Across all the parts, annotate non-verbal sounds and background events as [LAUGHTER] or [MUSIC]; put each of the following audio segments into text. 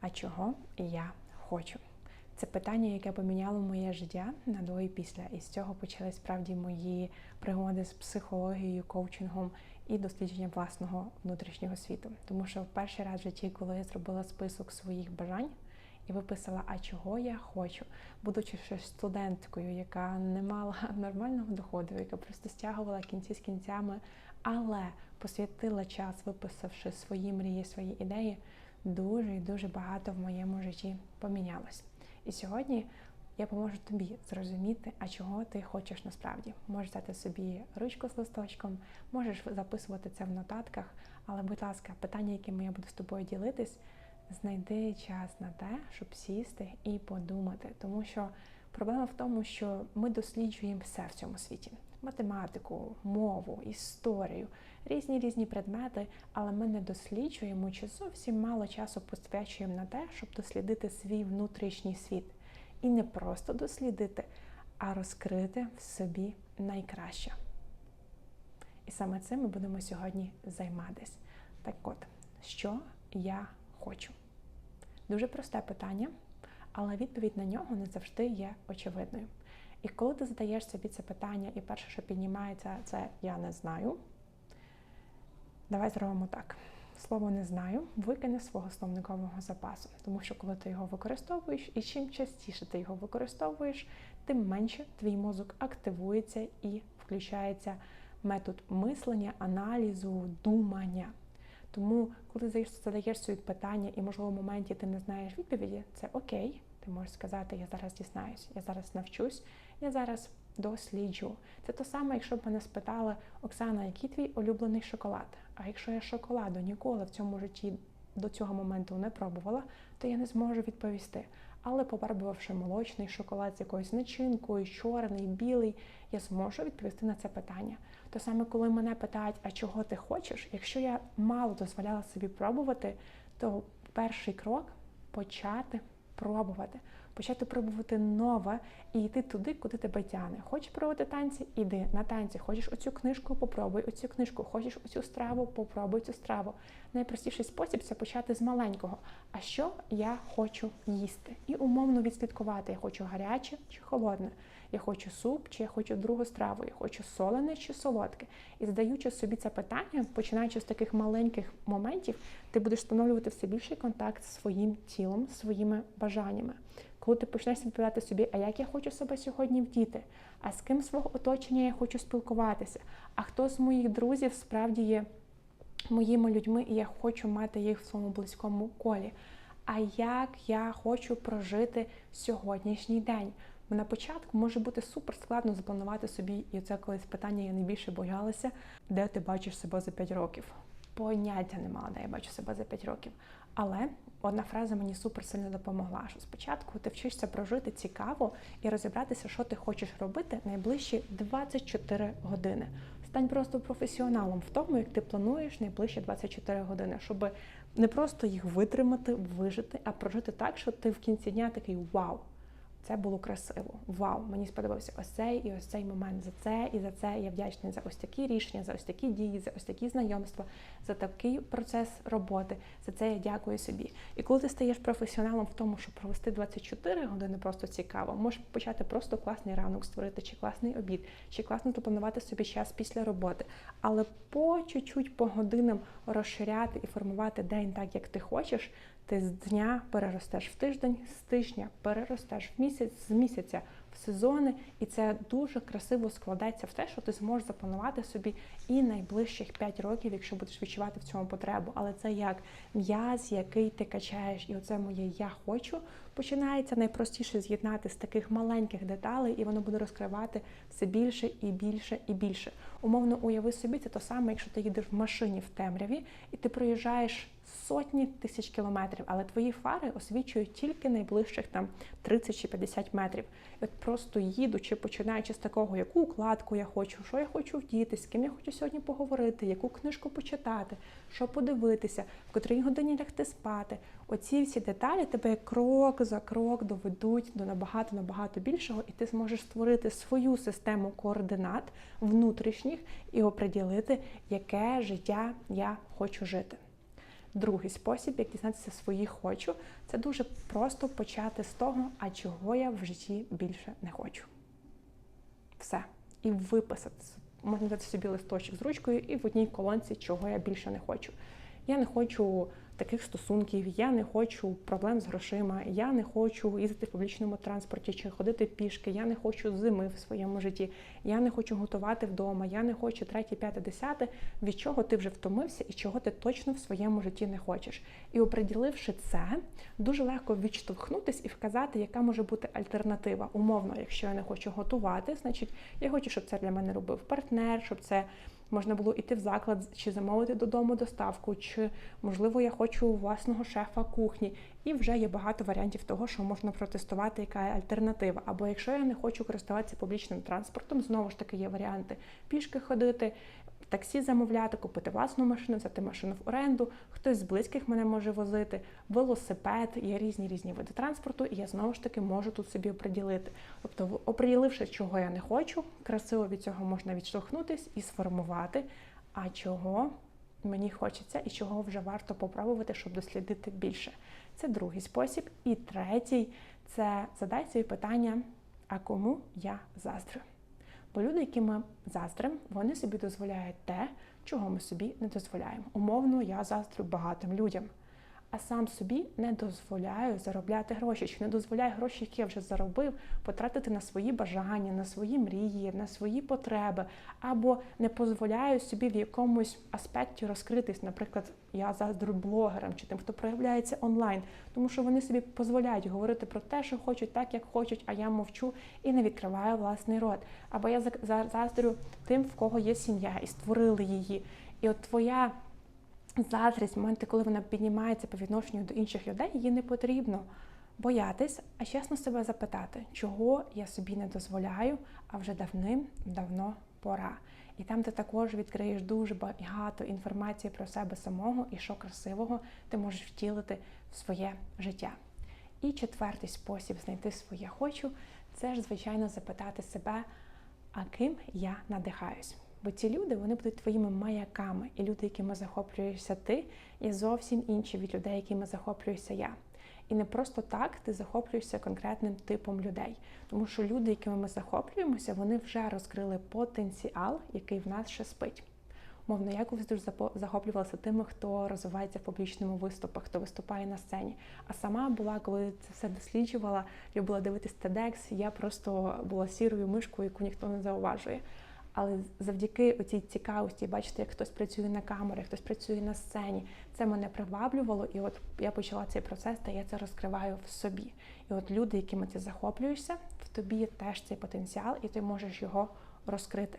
А чого я хочу? Це питання, яке поміняло моє життя на до і після. І з цього почали справді мої пригоди з психологією, коучингом і дослідження власного внутрішнього світу. Тому що в перший раз в житті, коли я зробила список своїх бажань і виписала, а чого я хочу, будучи ще студенткою, яка не мала [LAUGHS] нормального доходу, яка просто стягувала кінці з кінцями, але посвятила час, виписавши свої мрії, свої ідеї, дуже і дуже багато в моєму житті помінялось. І сьогодні я поможу тобі зрозуміти, а чого ти хочеш насправді. Можеш взяти собі ручку з листочком, можеш записувати це в нотатках, але, будь ласка, питання, якими я буду з тобою ділитись, знайди час на те, щоб сісти і подумати. Тому що проблема в тому, що ми досліджуємо все в цьому світі. Математику, мову, історію, різні різні предмети, але ми не досліджуємо чи зовсім мало часу посвячуємо на те, щоб дослідити свій внутрішній світ. І не просто дослідити, а розкрити в собі найкраще. І саме цим ми будемо сьогодні займатися. Так от, що я хочу? Дуже просте питання, але відповідь на нього не завжди є очевидною. І коли ти задаєш собі це питання, і перше, що піднімається, це я не знаю. Давай зробимо так. Слово не знаю викине свого словникового запасу, тому що коли ти його використовуєш, і чим частіше ти його використовуєш, тим менше твій мозок активується і включається метод мислення, аналізу, думання. Тому, коли задаєш собі питання, і можливо в моменті ти не знаєш відповіді, це окей. Ти можеш сказати, я зараз дізнаюсь, я зараз навчусь, я зараз досліджу. Це то саме, якщо б мене спитали, Оксана, який твій улюблений шоколад? А якщо я шоколаду ніколи в цьому житті до цього моменту не пробувала, то я не зможу відповісти. Але попробувавши молочний шоколад з якоюсь начинкою, чорний, білий, я зможу відповісти на це питання. То саме, коли мене питають, а чого ти хочеш, якщо я мало дозволяла собі пробувати, то перший крок почати пробувати почати пробувати нове і йти туди, куди тебе тягне. Хочеш пробувати танці? Іди на танці. Хочеш оцю книжку, попробуй оцю книжку. Хочеш оцю страву, попробуй цю страву. Найпростіший спосіб це почати з маленького. А що я хочу їсти? І умовно відслідкувати, я хочу гаряче чи холодне. Я хочу суп, чи я хочу другу страву, я хочу солене чи солодке. І задаючи собі це питання, починаючи з таких маленьких моментів, ти будеш встановлювати все більший контакт з своїм тілом, своїми бажаннями. Коли ти почнеш відповідати собі, а як я хочу себе сьогодні вдіти, а з ким свого оточення я хочу спілкуватися, а хто з моїх друзів справді є моїми людьми, і я хочу мати їх в своєму близькому колі. А як я хочу прожити сьогоднішній день? На початку може бути супер складно запланувати собі, і це колись питання я найбільше боялася, де ти бачиш себе за 5 років. Поняття не мала, де я бачу себе за 5 років. Але одна фраза мені супер сильно допомогла. Що спочатку ти вчишся прожити цікаво і розібратися, що ти хочеш робити найближчі 24 години. Стань просто професіоналом в тому, як ти плануєш найближчі 24 години, щоб не просто їх витримати, вижити, а прожити так, що ти в кінці дня такий вау. Це було красиво. Вау! Мені сподобався ось цей і ось цей момент за це, і за це я вдячний за ось такі рішення, за ось такі дії, за ось такі знайомства, за такий процес роботи. За це я дякую собі. І коли ти стаєш професіоналом в тому, щоб провести 24 години просто цікаво, можеш почати просто класний ранок створити, чи класний обід, чи класно запланувати собі час після роботи, але по чуть-чуть, по годинам розширяти і формувати день так, як ти хочеш. Ти з дня переростеш в тиждень, з тижня переростеш в місяць, з місяця в сезони, і це дуже красиво складається в те, що ти зможеш запланувати собі і найближчих 5 років, якщо будеш відчувати в цьому потребу. Але це як м'яз, який ти качаєш, і оце моє я хочу починається найпростіше з'єднати з таких маленьких деталей, і воно буде розкривати все більше і більше і більше. Умовно уяви собі, це то саме, якщо ти їдеш в машині в темряві, і ти проїжджаєш сотні тисяч кілометрів, але твої фари освічують тільки найближчих там 30 чи 50 метрів. І от просто їдучи, починаючи з такого, яку укладку я хочу, що я хочу вдіти, з ким я хочу сьогодні поговорити, яку книжку почитати, що подивитися, в котрій годині лягти спати. Оці всі деталі тебе крок за крок доведуть до набагато набагато більшого, і ти зможеш створити свою систему координат внутрішніх і оприділити, яке життя я хочу жити. Другий спосіб, як дізнатися свої хочу, це дуже просто почати з того, а чого я в житті більше не хочу. Все. І виписати. Можна дати собі листочок з ручкою і в одній колонці, чого я більше не хочу. Я не хочу таких стосунків, я не хочу проблем з грошима, я не хочу їздити в публічному транспорті чи ходити пішки, я не хочу зими в своєму житті, я не хочу готувати вдома, я не хочу третє, п'яте, десяте, від чого ти вже втомився і чого ти точно в своєму житті не хочеш. І оприділивши це, дуже легко відштовхнутись і вказати, яка може бути альтернатива. Умовно, якщо я не хочу готувати, значить я хочу, щоб це для мене робив партнер, щоб це. Можна було йти в заклад чи замовити додому доставку, чи можливо я хочу власного шефа кухні. І вже є багато варіантів того, що можна протестувати, яка альтернатива. Або якщо я не хочу користуватися публічним транспортом, знову ж таки є варіанти пішки ходити, таксі замовляти, купити власну машину, взяти машину в оренду, хтось з близьких мене може возити, велосипед, є різні різні види транспорту, і я знову ж таки можу тут собі оприділити. Тобто, оприділивши, чого я не хочу, красиво від цього можна відштовхнутись і сформувати, а чого мені хочеться і чого вже варто попробувати, щоб дослідити більше. Це другий спосіб. І третій це задай собі питання, а кому я заздрю. Бо люди, які ми заздрим, вони собі дозволяють те, чого ми собі не дозволяємо. Умовно, я заздрю багатим людям, а сам собі не дозволяю заробляти гроші, чи не дозволяю гроші, які я вже заробив, потратити на свої бажання, на свої мрії, на свої потреби, або не дозволяю собі в якомусь аспекті розкритись. Наприклад, я заздрю блогерам чи тим, хто проявляється онлайн, тому що вони собі дозволяють говорити про те, що хочуть, так як хочуть, а я мовчу і не відкриваю власний рот. Або я заздрю тим, в кого є сім'я, і створили її. І от твоя заздрість, моменти, коли вона піднімається по відношенню до інших людей, її не потрібно боятись, а чесно себе запитати, чого я собі не дозволяю, а вже давним-давно пора. І там ти також відкриєш дуже багато інформації про себе самого і що красивого ти можеш втілити в своє життя. І четвертий спосіб знайти своє хочу це ж, звичайно, запитати себе, а ким я надихаюсь. Бо ці люди вони будуть твоїми маяками, і люди, якими захоплюєшся ти, є зовсім інші від людей, якими захоплююся я. І не просто так ти захоплюєшся конкретним типом людей, тому що люди, якими ми захоплюємося, вони вже розкрили потенціал, який в нас ще спить. Мовно, я колись дуже захоплювалася тими, хто розвивається в публічному виступах, хто виступає на сцені. А сама була, коли це все досліджувала, любила дивитись TEDx, я просто була сірою мишкою, яку ніхто не зауважує. Але завдяки цій цікавості, бачите, як хтось працює на камері, хтось працює на сцені, це мене приваблювало, і от я почала цей процес, та я це розкриваю в собі. І от люди, якими ти захоплюєшся, в тобі теж цей потенціал, і ти можеш його розкрити.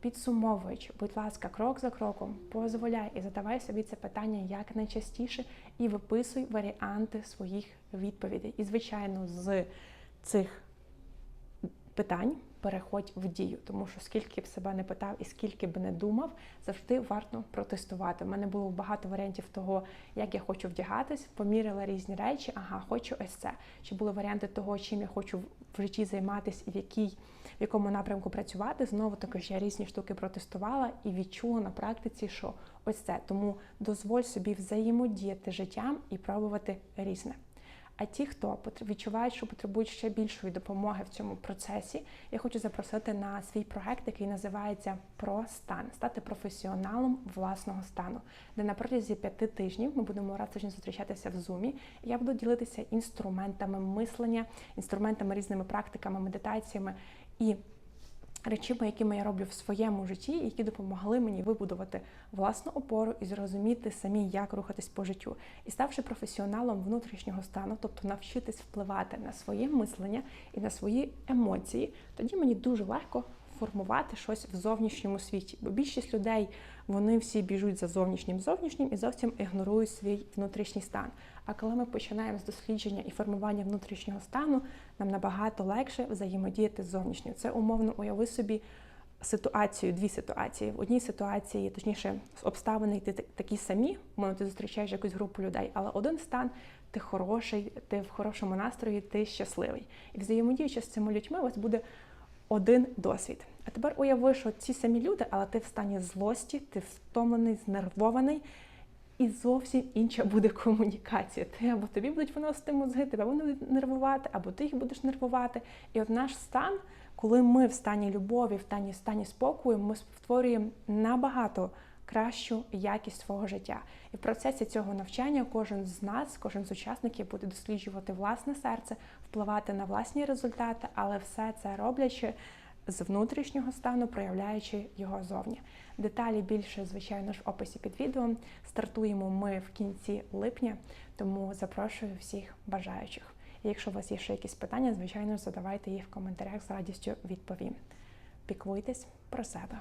Підсумовуючи, будь ласка, крок за кроком, дозволяй і задавай собі це питання як найчастіше, і виписуй варіанти своїх відповідей. І, звичайно, з цих питань переходь в дію, тому що скільки б себе не питав і скільки б не думав, завжди варто протестувати. У мене було багато варіантів того, як я хочу вдягатись, поміряла різні речі. Ага, хочу ось це. Чи були варіанти того, чим я хочу в житті займатися і в якій. В якому напрямку працювати, знову також я різні штуки протестувала і відчула на практиці, що ось це. Тому дозволь собі взаємодіяти життям і пробувати різне. А ті, хто відчувають, що потребують ще більшої допомоги в цьому процесі, я хочу запросити на свій проект, який називається Про стан, стати професіоналом власного стану, де на протязі п'яти тижнів ми будемо раз тиждень зустрічатися в зумі. Я буду ділитися інструментами мислення, інструментами різними практиками, медитаціями і речами, якими я роблю в своєму житті, які допомогли мені вибудувати власну опору і зрозуміти самі, як рухатись по життю. І ставши професіоналом внутрішнього стану, тобто навчитись впливати на своє мислення і на свої емоції, тоді мені дуже легко формувати щось в зовнішньому світі. Бо більшість людей вони всі біжуть за зовнішнім зовнішнім і зовсім ігнорують свій внутрішній стан. А коли ми починаємо з дослідження і формування внутрішнього стану, нам набагато легше взаємодіяти з зовнішнім. Це умовно уяви собі. Ситуацію, дві ситуації. В одній ситуації, точніше, обставини ти такі самі, мовно ти зустрічаєш якусь групу людей, але один стан ти хороший, ти в хорошому настрої, ти щасливий. І взаємодіючи з цими людьми, у вас буде один досвід. А тепер уяви, що ці самі люди, але ти в стані злості, ти втомлений, знервований, і зовсім інша буде комунікація. Ти або тобі будуть виносити мозги, тебе вони будуть нервувати, або ти їх будеш нервувати. І от наш стан, коли ми в стані любові, в стані, стані спокою, ми створюємо набагато кращу якість свого життя. І в процесі цього навчання кожен з нас, кожен з учасників буде досліджувати власне серце, впливати на власні результати, але все це роблячи з внутрішнього стану, проявляючи його зовні. Деталі більше, звичайно ж, в описі під відео. Стартуємо ми в кінці липня, тому запрошую всіх бажаючих. Якщо у вас є ще якісь питання, звичайно, задавайте їх в коментарях з радістю відповім. Піклуйтесь про себе.